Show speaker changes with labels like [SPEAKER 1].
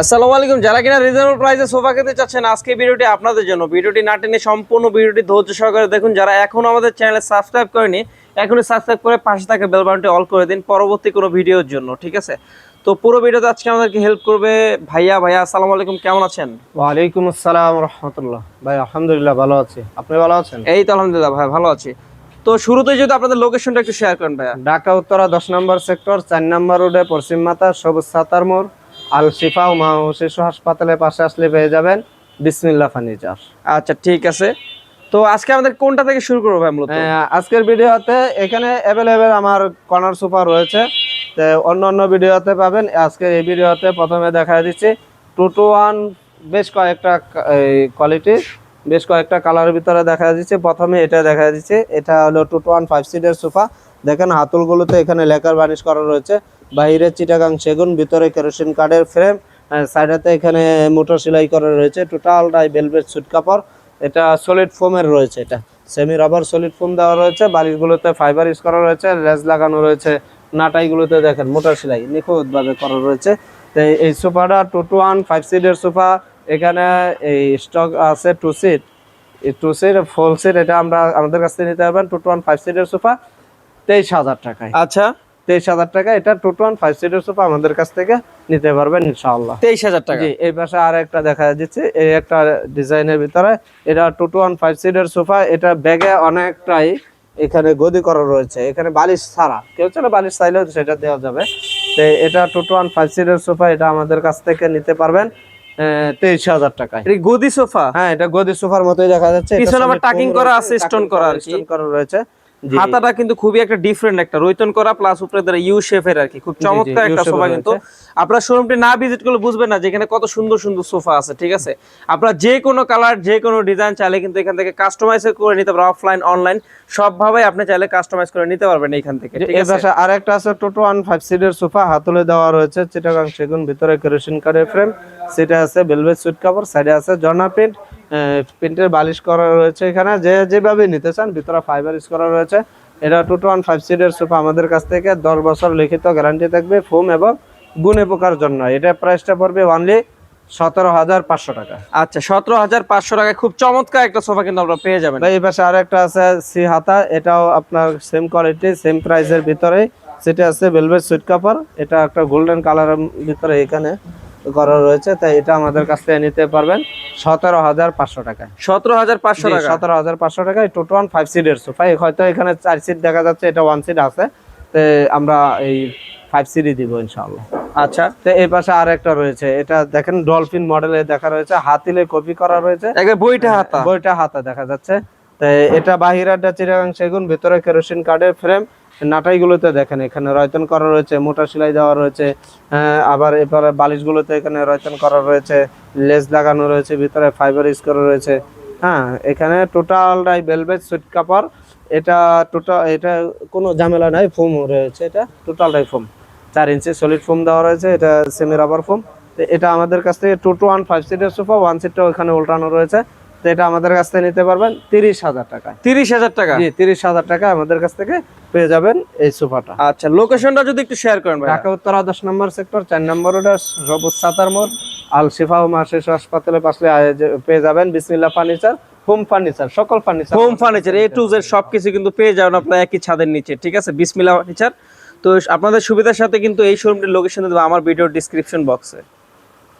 [SPEAKER 1] আসসালামু আলাইকুম। যারা কিনা রিজনেবল প্রাইসে সোফা খেতে চাচ্ছেন আজকে ভিডিওটি আপনাদের জন্য। ভিডিওটি না টেনে সম্পূর্ণ ভিডিওটি ধৈর্য সহকারে দেখুন। যারা এখনও আমাদের চ্যানেলে সাবস্ক্রাইব করেনি এখনই সাবস্ক্রাইব করে পাশে থাকা বেল বাটনটি অল করে দিন পরবর্তী কোনো ভিডিওর জন্য ঠিক আছে? তো পুরো ভিডিওতে আজকে আমাদেরকে হেল্প করবে ভাইয়া। ভাইয়া আসসালামু আলাইকুম কেমন আছেন?
[SPEAKER 2] ওয়ালাইকুম আসসালাম রহমতুল্লাহ। ভাই আলহামদুলিল্লাহ ভালো আছি। আপনি ভালো আছেন?
[SPEAKER 1] এই তো আলহামদুলিল্লাহ ভাই ভালো আছি। তো শুরুতে যদি আপনাদের লোকেশনটা একটু শেয়ার করেন ভাইয়া।
[SPEAKER 2] ঢাকা উত্তরা দশ নম্বর সেক্টর চার নম্বর রোডে পশ্চিম মাতা সবুজ সাতার মোড়। আল শিফা ও মা ও শিশু হাসপাতালের পাশে আসলে পেয়ে যাবেন। বিসমিল্লা ফার্নিচার।
[SPEAKER 1] আচ্ছা ঠিক আছে। তো আজকে আমাদের কোনটা থেকে শুরু করব ভাই মূলত?
[SPEAKER 2] আজকের ভিডিওতে এখানে অ্যাভেলেবেল আমার কর্নার সুপার রয়েছে। তো অন্য অন্য ভিডিওতে পাবেন। আজকের এই ভিডিওতে প্রথমে দেখা দিচ্ছি টু টু ওয়ান বেশ কয়েকটা কোয়ালিটি বেশ কয়েকটা কালারের ভিতরে দেখা দিচ্ছে। প্রথমে এটা দেখা দিচ্ছে। এটা হলো টু টু ওয়ান ফাইভ সিটের সোফা দেখেন হাতলগুলোতে এখানে লেকার বানিশ করা রয়েছে। বাইরে চিটাগাং সেগুন, ভিতরে কেরোসিন কার্ডের ফ্রেম সাইডেতে এখানে মোটর সেলাই করা রয়েছে। টোটালটাই বেলভেট সুট কাপড়। এটা সলিড ফোমের রয়েছে এটা। সেমি রাবার সলিড ফোম দেওয়া রয়েছে। বালিশগুলোতে ফাইবার ইউজ করা রয়েছে। লেজ লাগানো রয়েছে। নাটাইগুলোতে দেখেন মোটর সেলাই নিখুঁতভাবে করা রয়েছে। তো এই সোফাটা টু টু ওয়ান ফাইভ সিটের সোফা। এখানে এই স্টক আছে two seat two seat four seat এটা আমরা আমাদের কাছ থেকে নিতে পারবেন। টু টু ওয়ান ফাইভ সিটের সোফা। তেইশ হাজার টাকায়।
[SPEAKER 1] আচ্ছা।
[SPEAKER 2] তেইশ হাজার টাকা এটা টু টু ওয়ান ফাইভ সিটের সোফা আমাদের কাছ থেকে নিতে পারবেন ইনশাআল্লাহ।
[SPEAKER 1] তেইশ হাজার টাকা।
[SPEAKER 2] জি এই পাশে আর একটা দেখা যাচ্ছে এই একটা ডিজাইনের ভিতরে এটা টু টু ওয়ান ফাইভ সিটের সোফা এটা ব্যাগে অনেকটাই এখানে গদি করা রয়েছে। এখানে বালিশ ছাড়া কেউ চাইলে বালিশ চাইলেও সেটা দেওয়া যাবে। তো এটা টু টু ওয়ান ফাইভ সিটের সোফা এটা আমাদের কাছ থেকে নিতে পারবেন তেইশ হাজার টাকায়।
[SPEAKER 1] গদি সোফা?
[SPEAKER 2] হ্যাঁ এটা গদি সোফার মতোই দেখা যাচ্ছে।
[SPEAKER 1] পিছনে আবার
[SPEAKER 2] foam
[SPEAKER 1] করা আছে,
[SPEAKER 2] tucking
[SPEAKER 1] করা
[SPEAKER 2] stone করা রয়েছে।
[SPEAKER 1] হাতাটা কিন্তু খুবই একটা ডিফারেন্ট একটা। রৈতন করা প্লাস উপরে দ্বারা ইউ শেফের আর কি। খুব চমৎকার একটা সোফা কিন্তু। আপনার শোরুমটি না ভিজিট করলে বুঝবেন না যেখানে কত সুন্দর সুন্দর সোফা আছে ঠিক আছে? আপনার যে কোনো কালার যে কোনো ডিজাইন চাইলে কিন্তু এখান থেকে কাস্টমাইজ করে নিতে পারবেন। অফলাইন অনলাইন সবভাবে আপনি চাইলে কাস্টমাইজ করে নিতে পারবেন এখান থেকে ঠিক
[SPEAKER 2] এই
[SPEAKER 1] আছে?
[SPEAKER 2] পাশে আরেকটা আছে টোটো ওয়ান ফাইভ সিটের সোফা হাতলে দেওয়া রয়েছে চিটাগাং সেগুন ভিতরে কেরোসিন কার্ডের ফ্রেম সেটা আছে বেলভেট সুট কাপড় সাইডে আছে জর্না প্রিন্ট প্রিন্টের বালিশ করা রয়েছে এখানে। যে যেভাবে নিতে চান ভিতরে ফাইবার ইউজ করা রয়েছে। এটা টু টু ওয়ান ফাইভ সিটের সোফা আমাদের কাছ থেকে। দশ বছর লিখিত গ্যারান্টি থাকবে ফোম এবং গুণে পোকার জন্য। এটা প্রাইসটা পড়বে অনলি সতেরো হাজার পাঁচশো টাকা।
[SPEAKER 1] আচ্ছা সতেরো হাজার পাঁচশো টাকায় খুব চমৎকার একটা সোফা কিন্তু আপনারা পেয়ে যাবেন।
[SPEAKER 2] এই পাশে আর একটা আছে সি হাতা। এটাও আপনার সেম কোয়ালিটি সেম প্রাইসের ভিতরে সেটা আছে ভেলভেট সুইট কাপড় এটা একটা গোল্ডেন কালারের ভিতরে এখানে। করা রয়েছে তাই এটা আমাদের কাছ থেকে নিতে পারবেন সতেরো হাজার পাঁচশো টাকায়
[SPEAKER 1] সতেরো হাজার পাঁচশো টাকা?
[SPEAKER 2] সতেরো হাজার পাঁচশো টাকায় টোটো ওয়ান ফাইভ সিটের সোফা হয়তো এখানে চার সিট দেখা যাচ্ছে এটা ওয়ান সিট আছে। তো আমরা এই ফাইভ সিটই দিব ইনশাআল্লাহ।
[SPEAKER 1] আচ্ছা।
[SPEAKER 2] তো এই পাশে আর একটা রয়েছে এটা দেখেন ডলফিন মডেলে দেখা রয়েছে হাতিলে কপি করা রয়েছে।
[SPEAKER 1] বইটা হাতা।
[SPEAKER 2] বইটা হাতা দেখা যাচ্ছে। এটা বাহিরাটা চিরাগাং সেগুন, ভিতরে কেরোসিন কার্ডের ফ্রেম, নাটাইগুলোতে দেখেন এখানে রয়তন করা রয়েছে, মোটা সেলাই দেওয়া রয়েছে আবার এবারে বালিশগুলোতে এখানে রয়তন করা রয়েছে লেস লাগানো রয়েছে, ভিতরে ফাইবার ইউজ করা রয়েছে। হ্যাঁ এখানে টোটালটাই বেলভেট সুইট কাপড়, এটা টোটাল এটা কোনো ঝামেলা নাই ফোম রয়েছে এটা, টোটালটাই ফোম চার ইঞ্চি সলিড ফোম দেওয়া রয়েছে, এটা সেমি রাবার ফোম এটা আমাদের কাছ থেকে টু টু ওয়ান ফাইভ সিটের সোফা ওয়ান সিটটা ওখানে উল্টানো রয়েছে। এটা আমাদের কাছ থেকে নিতে পারবেন তিরিশ হাজার টাকা।
[SPEAKER 1] তিরিশ হাজার টাকা?
[SPEAKER 2] জি তিরিশ হাজার টাকা আমাদের কাছ থেকে পেয়ে যাবেন এই সোফাটা।
[SPEAKER 1] আচ্ছা লোকেশনটা যদি একটু শেয়ার করেন ভাই
[SPEAKER 2] ঢাকা উত্তরা দশ নম্বর সেক্টর চার নম্বর রোডে সবুজ সাতার মোড় আল শিফা ও মা হাসপাতালে পাশে পেয়ে যাবেন বিসমিল্লা ফার্নিচার হোম ফার্নিচার সকল furniture.
[SPEAKER 1] Home furniture A to Z সবকিছু কিন্তু পেয়ে যাবেন আপনার একই ছাদের নিচে ঠিক আছে? বিসমিল্লা ফার্নিচার। তো আপনাদের সুবিধার সাথে কিন্তু এই শোরুমটির লোকেশন দেবো আমার ভিডিও ডিসক্রিপশন বক্সে